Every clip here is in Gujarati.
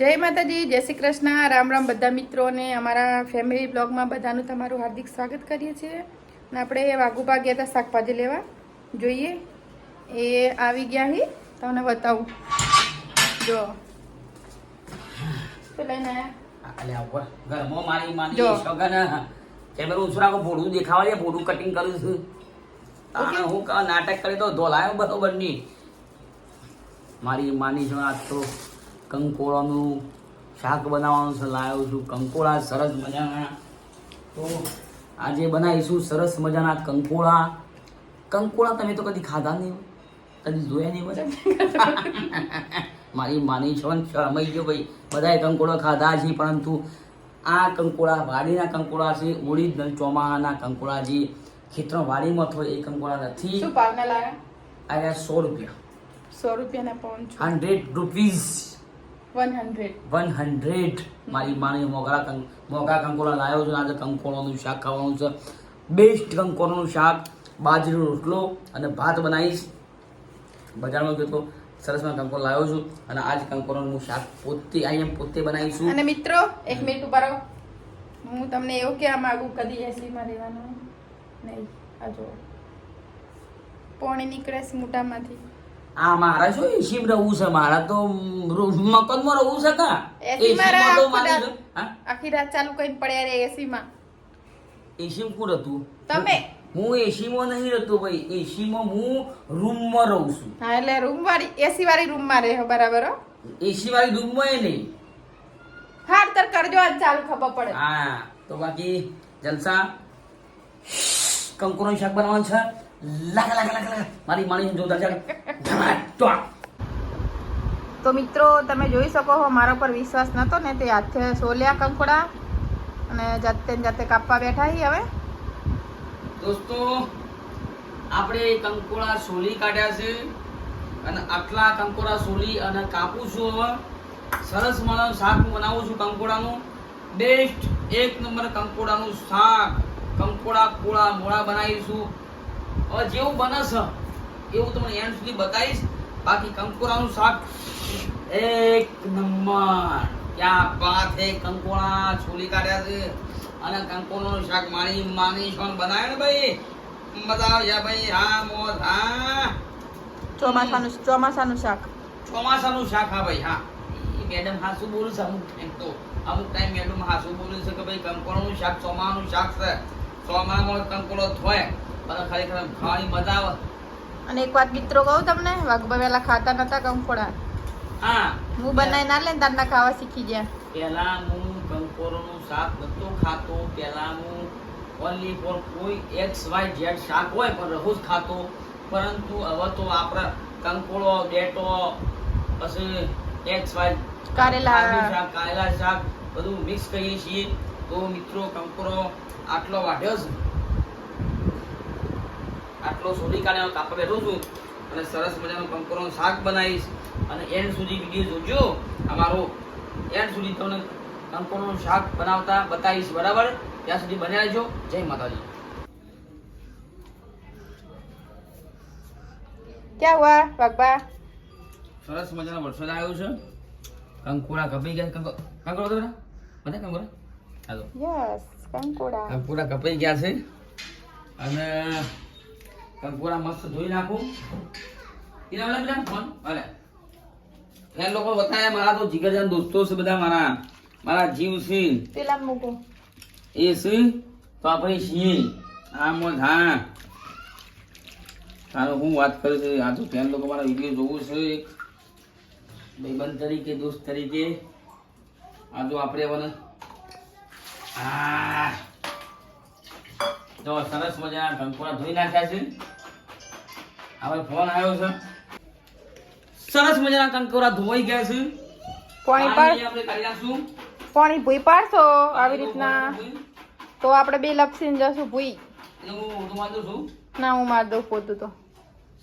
જય માતાજી જય શ્રી કૃષ્ણ. રામ રામ બધા મિત્રોને અમારા ફેમિલી બ્લોગમાં બધાનું તમારું હાર્દિક સ્વાગત કરીએ છીએ. અને આપણે વાઘુપા ગયા હતા શાકભાજી લેવા. જોઈએ. એ આવી ગયા હી. તમને બતાવું. જો. નાટક કરી તો ધોલાયો બરોબરની મારી માની જો આજ તો. કંકોળાનું શાક બનાવવાનું છે લાવ્યો છું. કંકોળા સરસ મજાના. તો આજે બનાવીશું સરસ મજાના કંકોળા. કંકોળા તમે તો કદી ખાધા નહીં કદી જોયા નહીં બધા? મારી માની છો ને શરમાઈ ગયો ભાઈ. બધાએ કંકોળા ખાધા છે પરંતુ આ કંકોળા વાડીના કંકોળા છે ઓરિજિનલ ચોમાહાના કંકોળા જે ખેતરો વાડીમાં થાય એ કંકોળા નથી. શું ભાવના લાયા આ સો રૂપિયા. સો રૂપિયાના છું. Hundred rupees. વન હંડ્રેડ મારી માની મોગરા મોગરા કંકોડા લાવ્યો છું આજે કંકોડાનું શાક ખાવાનું છે. બેસ્ટ કંકોડાનું શાક બાજરીનો રોટલો અને ભાત બનાવીશ. બજારમાં ગયો તો સરસમાં કંકોડો લાવ્યો છું અને આજ કંકોડાનું શાક પોતે અહીંયા પોતે બનાવીશું. અને મિત્રો એક મિનિટ ઊભા રહો. હું તમને એવું કહેવા માંગુ કદી એસીમાં રહેવાનું નહીં. આ જો પોણી નીકળે છે મોટામાંથી આ મારા શું એસી રહું છે? મારા તો મકાનમાં રહું છે કા? એસીમાં માં તો મારી આખી રાત ચાલુ કરીને પડ્યા રે એસીમાં એસીમાં કોણ હતું? તમે? હું એસીમાં નહીં રહેતો ભાઈ. એસીમાં હું રૂમમાં રહું છું. હા એટલે રૂમ વાળી એસી વાળી રૂમમાં રહે બરાબર હો? એસી વાળી રૂમમાં એ નહીં. હા તર કરજો આજ ચાલુ ખબર પડે. હા તો બાકી જલસા કંકુરનું શાક બનાવવાનું છે? લાગ લાગ લાગ લાગ. મારી માણી જોરદાર ધમાટો. તો મિત્રો તમે જોઈ શકો છો મારા પર વિશ્વાસ નતો ને તે હાથે સોલ્યા કંકોડા અને જાતે જાતે કાપવા બેઠા હી હવે. દોસ્તો આપણે કંકોડા સોલી કાઢ્યા છે અને આટલા કંકોડા સોલી અને કાપું છું હવે. સરસ મળે શાક બનાવું છું કંકોડાનું. બેસ્ટ એક નંબર કંકોડાનું શાક. કંકોડા કોળા મોળા બનાવીશું. હવે જેવું બને છે એવું તમને એન્ડ સુધી બતાવીશ. બાકી કંકોડાનું શાક એક નંબર. ક્યાં બાત હે કંકોડા છોલી કાઢ્યા છે. અને કંકોડાનું શાક માણી માની છોન બનાવે ને ભાઈ? મજા આવે ભાઈ હા મોજ હા. ચોમાસાનું ચોમાસાનું શાક. ચોમાસાનું શાક હા ભાઈ હા. મેડમ હાસુ બોલું છે અમુક ટાઈમ તો. અમુક ટાઈમ મેડમ હાસુ બોલું છે કે ભાઈ કંકોડાનું શાક ચોમાનું શાક છે. ચોમામાં કંકોડો થોય અને ખરેખર ખાવાની મજા આવે. અને એક વાત મિત્રો કહું તમને વાઘભાઈ પેલા ખાતા નતા કંકોડા હા. હું બનાવી ના લે તારના ખાવા શીખી ગયા. પહેલા હું કંકોરોનું શાક નતો ખાતો પહેલા હું ઓનલી ફોર કોઈ એક્સ વાય ઝેડ શાક હોય પણ રહું જ ખાતો. પરંતુ હવે તો આપણે કંકોળો બેટો પછી એક્સ વાય કારેલા. શાક કારેલા શાક બધું મિક્સ કરીએ છીએ. તો મિત્રો કંકોરો આટલો વાઢ્યો છે. આટલો શોધી કાઢીને કાપવા બેઠો છું અને સરસ મજાનું કંકોરોનું શાક બનાવીશ. અને એન્ડ સુધી વીડિયો જોજો. અમારો એન્ડ સુધી તમને કંકોરોનું શાક બનાવતા બતાવીશ. બરાબર? ત્યાં સુધી બન્યા રહેજો. જય માતાજી. ક્યાં હુઆ વાઘબા? સરસ મજાનો વરસાદ આવ્યો છે. કંકોડા કપાઈ ગયા. કંકો કંકોડો તો બધા? કંકોરા હાલો. યસ કંકોડા. કંકોડા કપાઈ ગયા છે. અને કંકોડા મસ્ત ધોઈ નાખું. એના વાળા બેટા ફોન. અરે એ લોકો બતાવ્યા મારા તો જીગરજાન દોસ્તો છે બધા મારા. મારા જીવ છે. પેલા મૂકો. એ છે? તો આપણે છીએ આ મો ધા તારો હું વાત કરું છું? આ તો ત્યાં લોકો મારા વીડિયો જોવું છે એક. ભાઈબંધ તરીકે દોસ્ત તરીકે. આ જો આપણે હવે આ. જો સરસ મજા કંકોડા ધોઈ નાખ્યા છે. હવે ફોન આવ્યો છે. સરસ મજાના કંકોરા ધોવાઈ ગયા છે. પાણી પર આપણે કાઢી નાખશું. પાણી ભૂઈ પાડશો આવી રીતના. તો આપણે બે લપસીને જશું ભૂઈ. ના હું માર દઉં પોતું તો.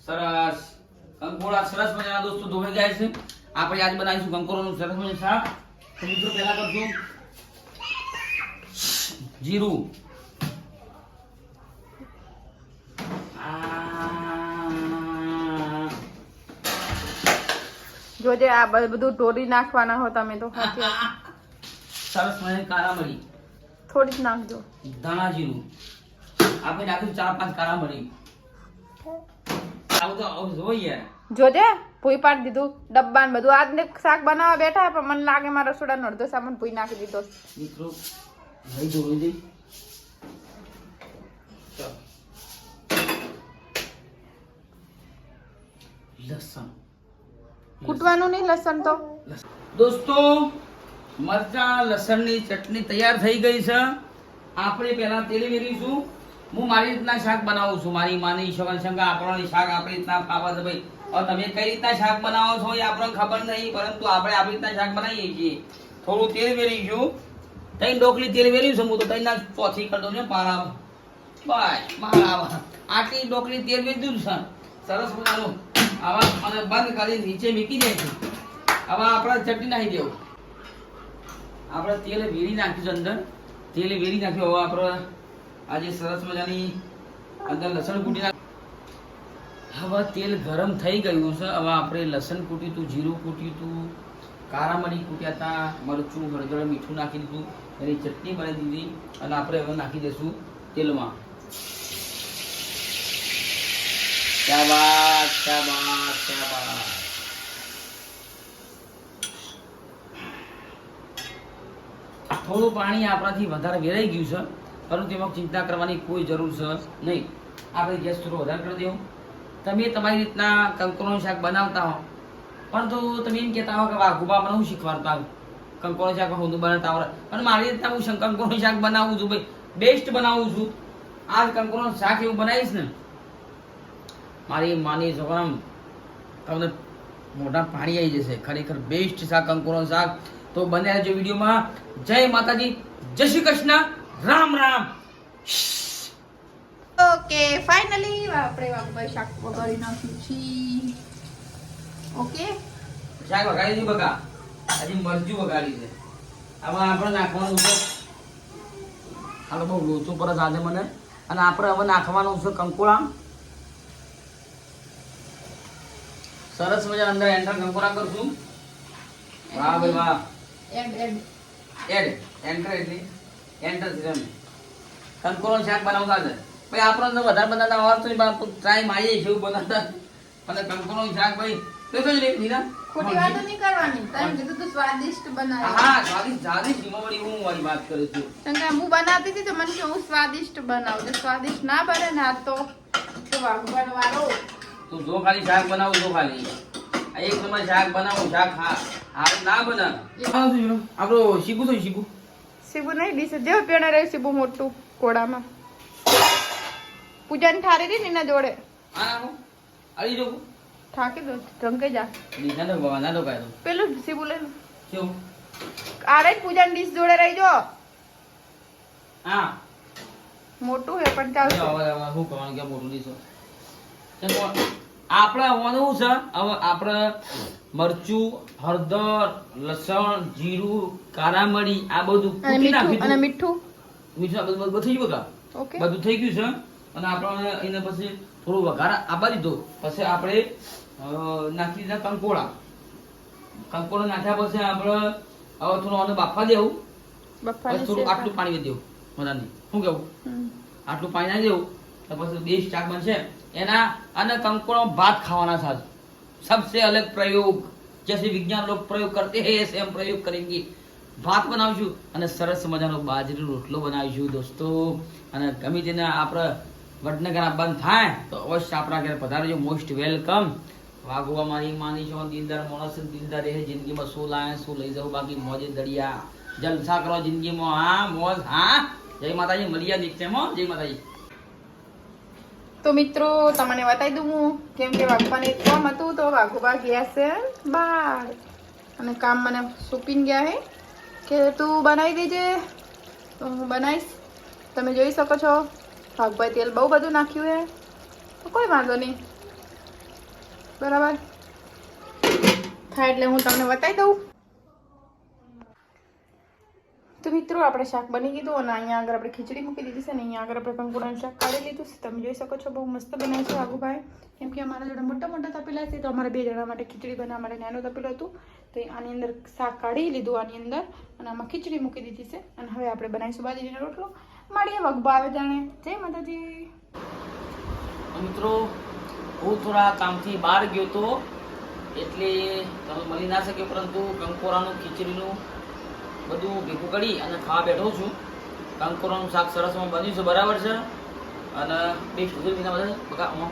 સરસ. કંકોરા સરસ મજાના દોસ્તો ધોવાઈ ગયા છે. આપણે આજ બનાવીશું કંકોરોનું સરસ મજાનું શાક. તો મિત્રો પહેલા કરશું. જીરું. આ જોજે આ બધું ઢોરી નાખવાના હો તમે તો ખાતી. સરસ મને કાળા મળી થોડી જ નાખજો. ધાણા જીરું આપણે નાખ્યું ચાર પાંચ કાળા મળી આવું તો જોઈએ. જોજે ભૂઈ પાડી દીધું ડબ્બા ને બધું. આજને શાક બનાવવા બેઠા પણ મને લાગે મારા રસોડાનો અડધો સામાન ભૂઈ નાખી દીધો મિત્રો ભાઈ જોડું દઈ. લસણ. કૂટવાનું નહીં, લસણ તો? દોસ્તો, મરચા, લસણની ચટણી તૈયાર થઈ ગઈ છે. આપણે પહેલા તેલ મેળવીશું. હું મારી રીતના શાક બનાવું છું. મારી માની શગન શંકા આપણને શાક આપણી રીતના ખાવા છે ભાઈ. તમે કઈ રીતના શાક બનાવો છો એ આપણને ખબર નહીં, પરંતુ આપણે આપણી રીતના શાક બનાવીએ છીએ. થોડું તેલ વેરીશું તઈ ડોકલી તેલ વેર્યું હું તો તઈ ના ચોથી કરી દઉં ને પારા બસ, મારા આટલી ડોકલી તેલ વેચ્યું છે. સરસ મજાનું. આવા અને બંધ કરી નીચે મૂકી દે છે. હવે આપણે ચટણી નાખી દેવું. આપણે તેલ વેરી નાખ્યું અંદર. તેલ વેરી નાખ્યું. હવે આપણે આજે સરસ મજાની અંદર લસણ કૂટી નાખ હવે તેલ ગરમ થઈ ગયું છે. હવે આપણે લસણ કૂટ્યું હતું, જીરું કૂટ્યું હતું કાળા મરી કૂટ્યા હતા, મરચું, હળદર, મીઠું નાખી દીધું. એની ચટણી બનાવી દીધી. અને આપણે હવે નાખી દઈશું તેલમાં. બાત ક્યા બાત થોડું પાણી આપણાથી વધારે વેરાઈ ગયું છે, પરંતુ એમાં ચિંતા કરવાની કોઈ જરૂર છે નહીં. આપણે ગેસ થોડો વધારે કરી દેવું. તમે તમારી રીતના કંકોનું શાક બનાવતા હો. પરંતુ તમે એમ કહેતા હો કે વાઘુબા મને હું શીખવાડતા હો કંકોનું શાક હું બનાવતા આવડે. પણ મારી રીતના હું કંકોનું શાક બનાવું છું, ભાઈ. બેસ્ટ બનાવું છું. આ કંકોનું શાક એવું બનાવીશ ને મારી માની છોકરા તમને મોટા પાણી આવી જશે. ખરેખર બેસ્ટ શાક કંકોનો શાક. તો બને રહેજો વિડીયોમાં. જય માતાજી. જય શ્રી કૃષ્ણ. રામ રામ. ઓકે ફાઇનલી આપણે વાઘભાઈ શાક વગાડી નાખ્યું છે. ઓકે? શાક વગાડી દીધું બકા. આજે મરચું વગાડી છે. હવે આપણે નાખવાનું છે. હાલો બહુ લોચું પર આજે મને. અને આપણે હવે નાખવાનું છે કંકોળા સરસ મજા અંદર એન્ટર કંકોળા કરશું. વાહ ભાઈ વાહ. એડ એડ એડ એન્ટર એટલે એન્ટર છે તમે શાક બનાવતા છે ભાઈ આપણને તો વધારે બનાવતા આવડતું પણ ટ્રાય મારીએ છીએ એવું બનાવતા. અને કંકોળો શાક ભાઈ તો કઈ લે નીરા ખોટી વાતો નહીં કરવાની. તમે કીધું તું સ્વાદિષ્ટ બનાવે. હા સ્વાદિષ્ટ સ્વાદિષ્ટ એમાં વળી હું મારી વાત કરું છું. હું બનાવતી હતી તો મને કે હું સ્વાદિષ્ટ બનાવું. સ્વાદિષ્ટ ના બને ને તો તો વાઘભાઈ વાળો તું જો ખાલી શાક બનાવું જો ખાલી. આ એક નંબર શાક બનાવું શાક હા હાલ ના બના આપણો શીખું તો શીખું. શીખું નહીં ડીસે જેવો પેણા રહ્યું શીખું મોટું કોડામાં પૂજાની ઠારી રહી ને એના જોડે. આવી જો ઠાકી દો ઢંકે જા. ના તો બાબા ના તો કાય તો. પેલું શીખું લઈ શું? આરે પૂજાની ડીશ જોડે રહી જો. હા. મોટું હે પણ ચાલશે. હવે હું શું કે મોટું દીશો આપણે શું છે? હવે આપણે મરચું હળદર લસણ જીરું કારામરી આ બધું કૂટી મીઠું અને મીઠું? મીઠું બધું બધું થઈ ગયું બધું થઈ ગયું છે. અને આપણે એને પછી થોડું વઘાર આપવા દીધો. પછી આપણે નાખી દીધા કંકોળા કંકોળા નાખ્યા પછી આપણે હવે થોડું આને બાફવા દેવું. થોડું આટલું પાણી દેવું બધાને. શું કેવું? આટલું પાણી ના દેવું. તો પછી બેસ્ટ શાક બનશે એના અને કંકોડો ભાત ખાવાના સાથ सबसे अलग प्रयोग जैसे विज्ञान लोग प्रयोग करते हैं ऐसे हम प्रयोग करेंगे ભાત બનાવીશું અને સરસ મજાનો બાજરીનો રોટલો બનાવીશું દોસ્તો અને ગમે તેને આપણે વડનગર આવવાનું થાય તો અવશ્ય આપણા ઘરે પધારજો મોસ્ટ વેલકમ વાગવા મારી માની છો દિલદાર માણસ દિલદાર રહે જિંદગીમાં શું લાય શું લઈ જાઉં બાકી મોજે દરિયા જલસા કરો જિંદગીમાં હા મોજ હા જય માતાજી મળ્યા નિત્યમાં જય માતાજી તો મિત્રો, તમને બતાવી દઉં હું. કેમ કે વાઘબાને કામ હતું, તો વાઘુબા ગયા છે બાર અને કામ મને સોંપીને ગયા હે. કે તું બનાવી દેજે. તો હું બનાવીશ. તમે જોઈ શકો છો વાઘભાઈ તેલ બહુ બધું નાખ્યું હે. તો કોઈ વાંધો નહીં. બરાબર? થાય એટલે હું તમને બતાવી દઉં. તો મિત્રો, આપણે શાક બની ગયું અને અહીંયા આગળ આપણે ખીચડી મૂકી દીધી છે અને અહીંયા આગળ આપણે કંકુડાનું શાક કાઢી લીધું છે. તમે જોઈ શકો છો, બહુ મસ્ત બનાવ્યું છે આગુભાઈ કેમ કે અમારા જોડે મોટા મોટા તપેલા છે, તો અમારે બે જણા માટે ખીચડી બનાવવા માટે નાનું તપેલું હતું. તો આની અંદર શાક કાઢી લીધું આની અંદર અને આમાં ખીચડી મૂકી દીધી છે. અને હવે આપણે બનાવીશું બાજરીનો રોટલો. મળીએ વગબા આવે જાણે. જય માતાજી. મિત્રો, હું થોડા કામથી બહાર ગયો તો, એટલે તમે મળી ના શક્યો, પરંતુ કંકોરાનું ખીચડીનું બધું ભેગું કરી અને ખાવા બેઠો છું. કંકોરાનું શાક સરસમાં બન્યું છે બરાબર છે? અને બે સુધીર વિના બધા બકા.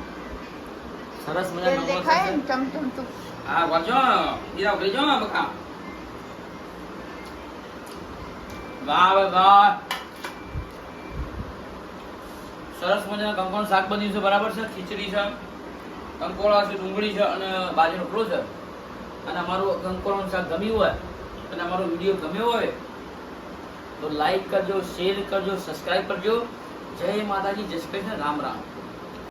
સરસ મજા હા વાંચો જીરા ઉઠી જાઓ બકા. વાહ વાહ સરસ મજાના કંકોણ શાક બન્યું છે બરાબર છે? ખીચડી છે કંકોળા છે ડુંગળી છે અને બાજરીનો રોટલો છે. અને અમારું કંકોળાનું શાક ગમ્યું હોય અને અમારો વીડિયો ગમ્યો હોય તો લાઈક કરજો શેર કરજો સબસ્ક્રાઇબ કરજો. જય માતાજી, જય કૃષ્ણ, રામ રામ.